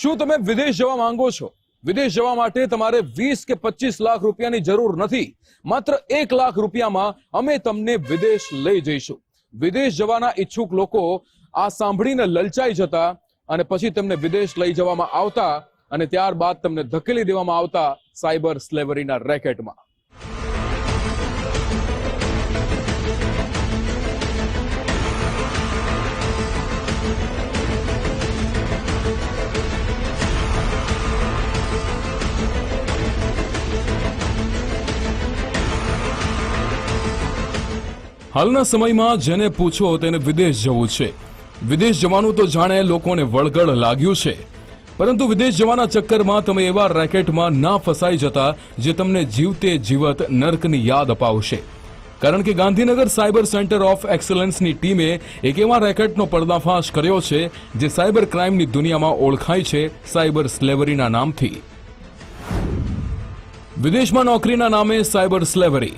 શું તમે વિદેશ જવા માંગો છો? વિદેશ જવા માટે તમારે વીસ કે પચીસ લાખ રૂપિયાની જરૂર નથી. માત્ર એક લાખ રૂપિયામાં અમે તમને વિદેશ લઈ જઈશું. વિદેશ જવાના ઈચ્છુક લોકો આ સાંભળીને લલચાઈ જતા અને પછી તેમને વિદેશ લઈ જવામાં આવતા અને ત્યારબાદ તમને ધકેલી દેવામાં આવતા સાયબર સ્લેવરીના રેકેટમાં. હાલના સમયમાં જેને પૂછો તેને વિદેશ જવું છે. વિદેશ જવાનું તો જાણે લોકોને વળગડ લાગ્યું છે. પરંતુ વિદેશ જવાના ચક્કરમાં તમે એવા રેકેટમાં ના ફસાઈ જતા જે તમને જીવતે જીવત નર્કની યાદ અપાવશે. કારણ કે ગાંધીનગર સાયબર સેન્ટર ઓફ એક્સલન્સની ટીમે એક એવા રેકેટનો પર્દાફાશ કર્યો છે જે સાયબર ક્રાઇમની દુનિયામાં ઓળખાય છે સાયબર સ્લેવરીના નામથી. વિદેશમાં નોકરીના નામે સાયબર સ્લેવરી.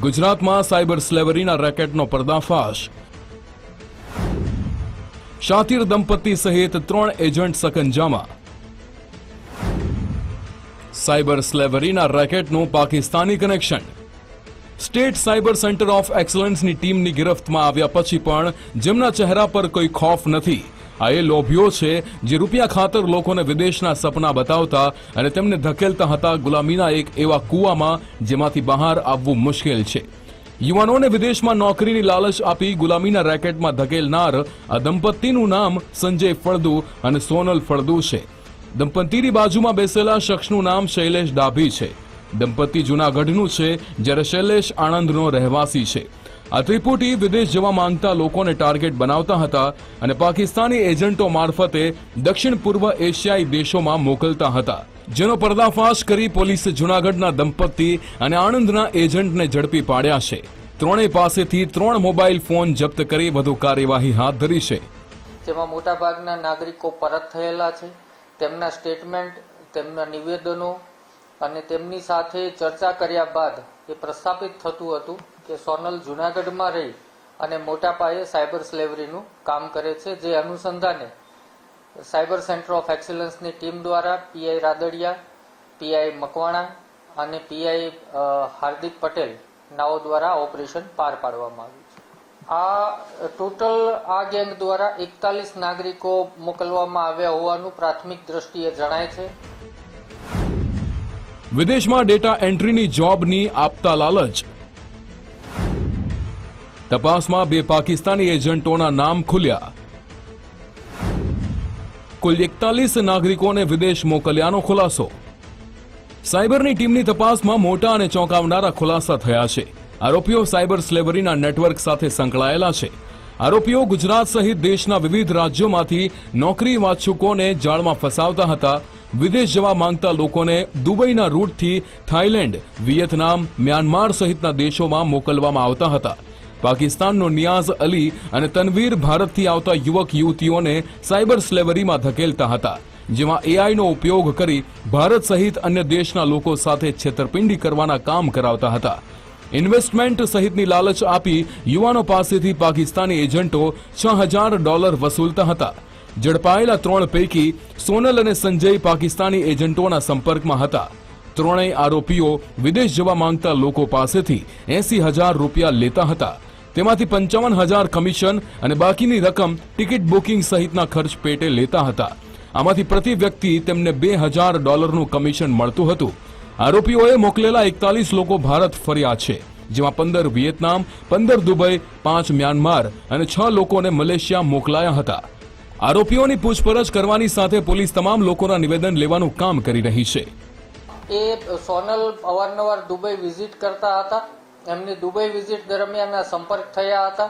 ગુજરાતમાં સાયબર સ્લેવરીના રેકેટનો પર્દાફાશ. શાતિર દંપતી સહિત ત્રણ એજન્ટ સકંજામાં. સાયબર સ્લેવરીના રેકેટનું Pakistani connection. State cyber centre of એક્સલન્સની ટીમની ગિરફ્તમાં આવ્યા પછી પણ જેમના ચહેરા પર કોઈ ખોફ નથી. આ એ લોભીઓ છે જે રૂપિયા ખાતર લોકોને વિદેશના સપના બતાવતા અને તેમને ધકેલતા હતા ગુલામીના એક એવા કૂવામાં જેમાંથી બહાર આવવું મુશ્કેલ છે. યુવાનોને વિદેશમાં નોકરીની લાલચ આપી ગુલામીના રેકેટમાં ધકેલનાર આ દંપતીનું નામ સંજય ફળદુ અને સોનલ ફળદુ છે. દંપતીની બાજુમાં બેસેલા શખ્સનું નામ શૈલેષ ડાભી છે. દંપતી જૂનાગઢનું છે, જ્યારે શૈલેષ આણંદનો રહેવાસી છે. આ ત્રિપુટી વિદેશ જવા માંગતા લોકોને ટાર્ગેટ બનાવતા હતા અને પાકિસ્તાની એજન્ટો મારફતે દક્ષિણ પૂર્વ એશિયાઈ દેશોમાં મોકલતા હતા. જેનો પર્દાફાશ કરી પોલીસે જૂનાગઢના દંપતી અને આણંદના એજન્ટને ઝડપી પાડ્યા છે. ત્રણેય પાસેથી ત્રણ મોબાઈલ ફોન જપ્ત કરી વધુ કાર્યવાહી હાથ ધરી છે. જેમાં મોટાભાગના નાગરિકો પરત થયેલા છે. તેમના સ્ટેટમેન્ટ તેમના નિવેદનો અને તેમની સાથે ચર્ચા કર્યા બાદ એ પ્રસ્થાપિત થતું હતું કે સોનલ જુનાગઢમાં રહી અને મોટા પાયે સાયબર સ્લેવરીનું કામ કરે છે, જે અનુસંધાને સાયબર સેન્ટર ઓફ એક્સલન્સની ટીમ દ્વારા પીઆઈ રાદડિયા પીઆઈ મકવાણા અને પીઆઈ હાર્દિક પટેલ નાઓ દ્વારા ઓપરેશન પાર પાડવામાં આવ્યું છે. આ ટોટલ આ ગેંગ દ્વારા એકતાલીસ નાગરિકો મોકલવામાં આવ્યા હોવાનું પ્રાથમિક દ્રષ્ટિએ જણાય છે. વિદેશમાં ડેટા એન્ટ્રીની જોબની આપતા લાલચ. તપાસમાં બે પાકિસ્તાની એજન્ટોના નામ ખુલ્યા. કુલ એકતાલીસ નાગરિકોને વિદેશ મોકલ્યાનો ખુલાસો. સાયબરની ટીમની તપાસમાં મોટા અને ચોંકાવનારા ખુલાસા થયા છે. આરોપીઓ સાયબર સ્લેવરીના નેટવર્ક સાથે સંકળાયેલા છે. આરોપીઓ ગુજરાત સહિત દેશના વિવિધ રાજ્યોમાંથી નોકરી વાંચુકોને જાળમાં ફસાવતા હતા વિદેશ જવા માંગતા લોકોને દુબઈના રૂટથી થાઇલેન્ડ, વિયેતનામ, મ્યાનમાર સહિતના દેશોમાં મોકલવામાં આવતા હતા. પાકિસ્તાનનો નિયાઝ અલી અને તનવીર ભારતથી આવતા યુવક યુવતીઓને સાયબર સ્લેવરીમાં ધકેલતા હતા, જેમાં એઆઈનો ઉપયોગ કરી ભારત સહિત અન્ય દેશના લોકો સાથે છેતરપિંડી કરવાના કામ કરાવતા હતા. ઇન્વેસ્ટમેન્ટ સહિતની લાલચ આપી યુવાનો પાસેથી પાકિસ્તાની એજન્ટો છ હજાર ડોલર વસૂલતા હતા. ઝડપાયેલા ત્રણ પૈકી સોનલ અને સંજય પાકિસ્તાની એજન્ટોના સંપર્કમાં હતા. ત્રણેય આરોપીઓ વિદેશ જવા માંગતા લોકો પાસેથી એસી હજાર રૂપિયા લેતા હતા. તેમાંથી પંચાવન હજાર કમિશન અને બાકીની રકમ ટિકિટ બુકિંગ સહિતના ખર્ચ પેટે લેતા હતા. આમાંથી પ્રતિ વ્યક્તિ તેમને બે હજાર ડોલરનું કમિશન મળતું હતું. આરોપીઓએ મોકલેલા એકતાલીસ લોકો ભારત ફર્યા છે, જેમાં પંદર વિયેતનામ, પંદર દુબઈ, પાંચ મ્યાનમાર અને છ લોકોને મલેશિયા મોકલાયા હતા. આરોપીઓની પૂછપરછ કરવાની સાથે પોલીસ તમામ લોકોના નિવેદન લેવાનું કામ કરી રહી છે. એ સોનલ અવારનવાર દુબઈ વિઝિટ કરતા હતા. એમની દુબઈ વિઝિટ દરમિયાન આ સંપર્ક થયા હતા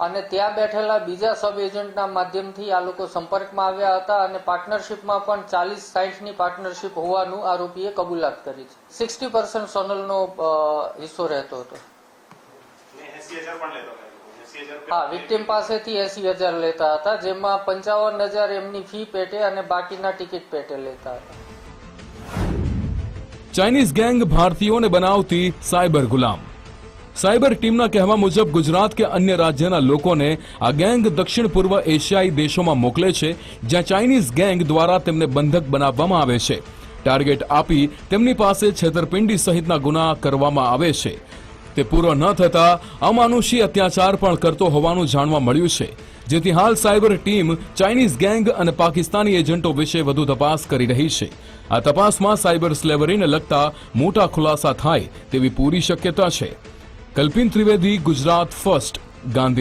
અને ત્યાં બેઠેલા બીજા સબ એજન્ટના માધ્યમથી આ લોકો સંપર્કમાં આવ્યા હતા અને પાર્ટનરશિપમાં પણ ચાલીસ સાઠની પાર્ટનરશિપ હોવાનું આરોપીએ કબૂલાત કરી છે. સિક્સટી પર્સન્ટ સોનલનો હિસ્સો રહેતો હતો. હા, વિક્ટીમ પાસેથી એસી હજાર લેતા હતા, જેમાં પંચાવન હજાર એમની ફી પેટે અને બાકીના ટિકિટ પેટે લેતા હતા. ચાઇનીઝ ગેંગ ભારતીયોને બનાવતી સાયબર ગુલામ. સાયબર ટીમના કહેવા મુજબ, ગુજરાત કે અન્ય રાજ્યના લોકોને આ ગેંગ દક્ષિણ પૂર્વ એશિયાઈ દેશોમાં મોકલે છે, જ્યાં ચાઇનીઝ ગેંગ દ્વારા તેમને બંધક બનાવવામાં આવે છે. ટાર્ગેટ આપી તેમની પાસે છેતરપિંડી સહિતના ગુના કરવામાં આવે છે. તે પૂરો ન થતા અમાનુષી અત્યાચાર પણ કરતો હોવાનું જાણવા મળ્યું છે. જેથી હાલ સાયબર ટીમ ચાઇનીઝ ગેંગ અને પાકિસ્તાની એજન્ટો વિશે વધુ તપાસ કરી રહી છે. આ તપાસમાં સાયબર સ્લેવરીને લગતા મોટા ખુલાસા થાય તેવી પૂરી શક્યતા છે. કલ્પિન ત્રિવેદી, ગુજરાત ફર્સ્ટ, ગાંધી